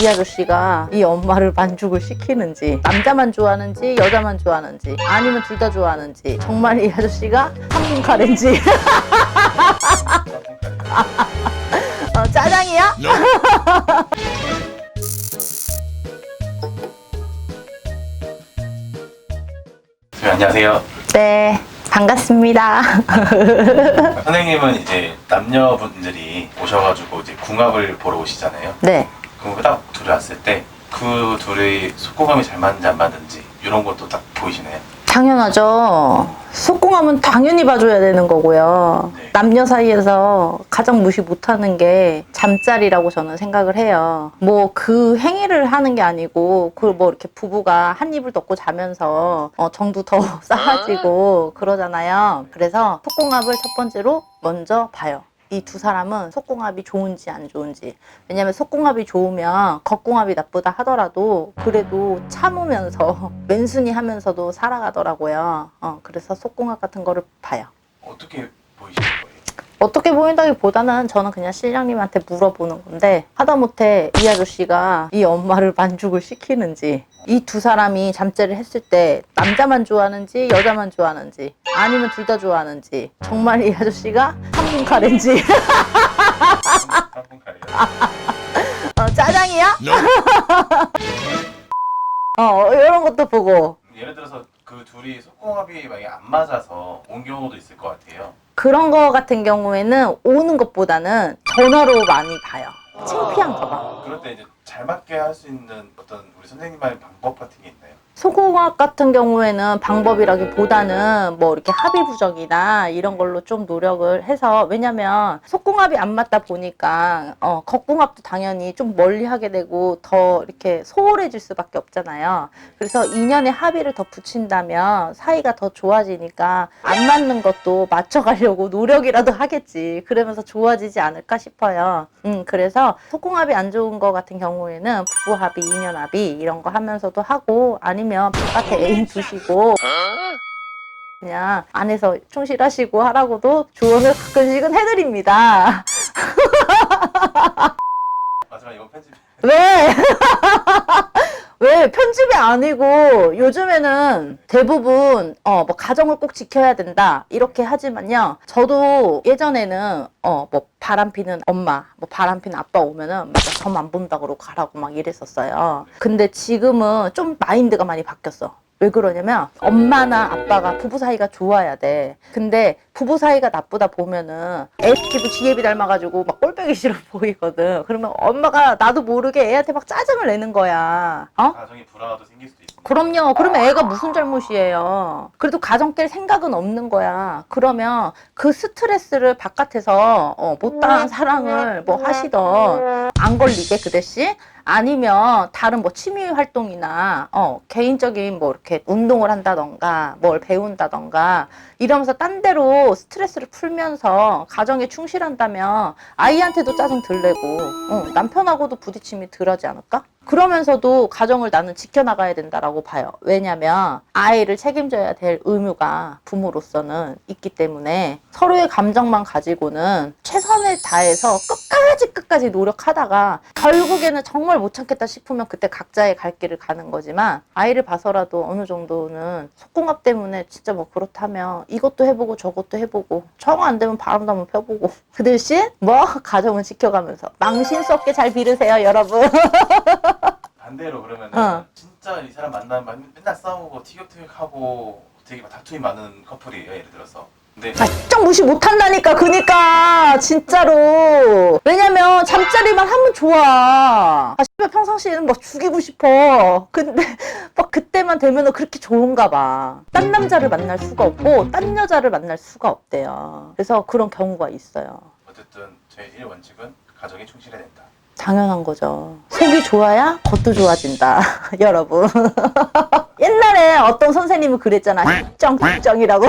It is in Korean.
이 아저씨가 이 엄마를 만족을 시키는지 남자만 좋아하는지 여자만 좋아하는지 아니면 둘 다 좋아하는지 정말 이 아저씨가 한국 카레인지 어, 짜장이야? 네, 안녕하세요. 네 반갑습니다 선생님은 이제 남녀분들이 오셔가지고 이제 궁합을 보러 오시잖아요. 네 그럼 딱 둘이 왔을 때 그 둘의 속궁합이 잘 맞는지 안 맞는지 이런 것도 딱 보이시나요? 당연하죠. 속궁합은 당연히 봐줘야 되는 거고요. 네. 남녀 사이에서 가장 무시 못하는 게 잠자리라고 저는 생각을 해요. 뭐 그 행위를 하는 게 아니고 그 뭐 이렇게 부부가 한 입을 덮고 자면서 어, 정도 더 쌓아지고 그러잖아요. 그래서 속궁합을 첫 번째로 먼저 봐요. 이 두 사람은 속궁합이 좋은지 안 좋은지. 왜냐면 속궁합이 좋으면 겉궁합이 나쁘다 하더라도 그래도 참으면서 맨순히 하면서도 살아가더라고요. 어, 그래서 속궁합 같은 거를 봐요. 어떻게 보이시는 거예요? 어떻게 보인다기보다는 저는 그냥 신랑님한테 물어보는 건데 하다못해 이 아저씨가 이 엄마를 만족을 시키는지 이 두 사람이 잠자리를 했을 때 남자만 좋아하는지 여자만 좋아하는지 아니면 둘 다 좋아하는지 정말 이 아저씨가 한국 카레인지? 어, 짜장이야? 어 이런 것도 보고 그 둘이 속궁합이 만약에 안 맞아서 온 경우도 있을 것 같아요. 그런 거 같은 경우에는 오는 것보다는 전화로 많이 봐요. 창피한가 봐. 그럴 때 이제 잘 맞게 할 수 있는 어떤 우리 선생님만의 방법 같은 게 있나요? 소공학 같은 경우에는 방법이라기보다는 뭐 이렇게 합의 부적이나 이런 걸로 좀 노력을 해서 왜냐면 속궁합이 안 맞다 보니까 어 겉궁합도 당연히 좀 멀리 하게 되고 더 이렇게 소홀해질 수밖에 없잖아요. 그래서 인연의 합의를 더 붙인다면 사이가 더 좋아지니까 안 맞는 것도 맞춰가려고 노력이라도 하겠지. 그러면서 좋아지지 않을까 싶어요. 음 그래서 속궁합이 안 좋은 거 같은 경우에는 부부합의, 인연합의 이런 거 하면서도 하고 아니면 바깥에 애인 두시고 그냥 안에서 충실하시고 하라고도 조언을 가끔씩은 해드립니다. 마지막 이건 편집. 왜? 왜? 편집이 아니고 요즘에는 대부분 어 뭐 가정을 꼭 지켜야 된다 이렇게 하지만요. 저도 예전에는 어 뭐 바람 피는 엄마 뭐 바람 피는 아빠 오면은 막 저만 본다 그러고 가라고 막 이랬었어요. 근데 지금은 좀 마인드가 많이 바뀌었어 왜 그러냐면 엄마나 아빠가 부부 사이가 좋아야 돼. 근데 부부 사이가 나쁘다 보면은 애 새끼도 지혜비 닮아가지고 막 꼴보기 싫어 보이거든. 그러면 엄마가 나도 모르게 애한테 막 짜증을 내는 거야. 어? 가정이 불화도 생길 수도 있습니다. 그럼요. 그러면 애가 무슨 잘못이에요. 그래도 가정 깰 생각은 없는 거야. 그러면 그 스트레스를 바깥에서 어, 못다한 사랑을 뭐 하시던 안 걸리게 그 대신 아니면 다른 뭐 취미 활동이나 어, 개인적인 뭐 이렇게 운동을 한다던가 뭘 배운다던가 이러면서 딴 데로 스트레스를 풀면서 가정에 충실한다면 아이한테도 짜증 덜 내고 어, 남편하고도 부딪힘이 덜하지 않을까? 그러면서도 가정을 나는 지켜나가야 된다라고 봐요. 왜냐면 아이를 책임져야 될 의무가 부모로서는 있기 때문에 서로의 감정만 가지고는 최선을 다해서 끝까지 끝까지 노력하다가 결국에는 정말 못 참겠다 싶으면 그때 각자의 갈 길을 가는 거지만 아이를 봐서라도 어느 정도는 속궁합 때문에 진짜 뭐 그렇다면 이것도 해보고 저것도 해보고 정 안 되면 바람도 한번 펴보고 그 대신 뭐 가정은 지켜가면서 망신 수 없게 잘 비르세요 여러분 반대로 그러면은 어. 진짜 이 사람 만나면 맨날 싸우고 티격태격하고 되게 막 다툼이 많은 커플이에요 예를 들어서. 근데 아, 짱 무시 못한다니까 그니까 진짜로. 왜냐면 잠자리만 하면 좋아. 아 씨발 평상시에는 막 죽이고 싶어. 근데 막 그때만 되면 그렇게 좋은가 봐딴 남자를 만날 수가 없고 딴 여자를 만날 수가 없대요. 그래서 그런 경우가 있어요. 어쨌든 저의 1원칙은 가정에 충실해야 된다 당연한 거죠. 속이 좋아야 겉도 좋아진다 여러분. 옛날에 어떤 선생님은 그랬잖아. 힙정 힙정이라고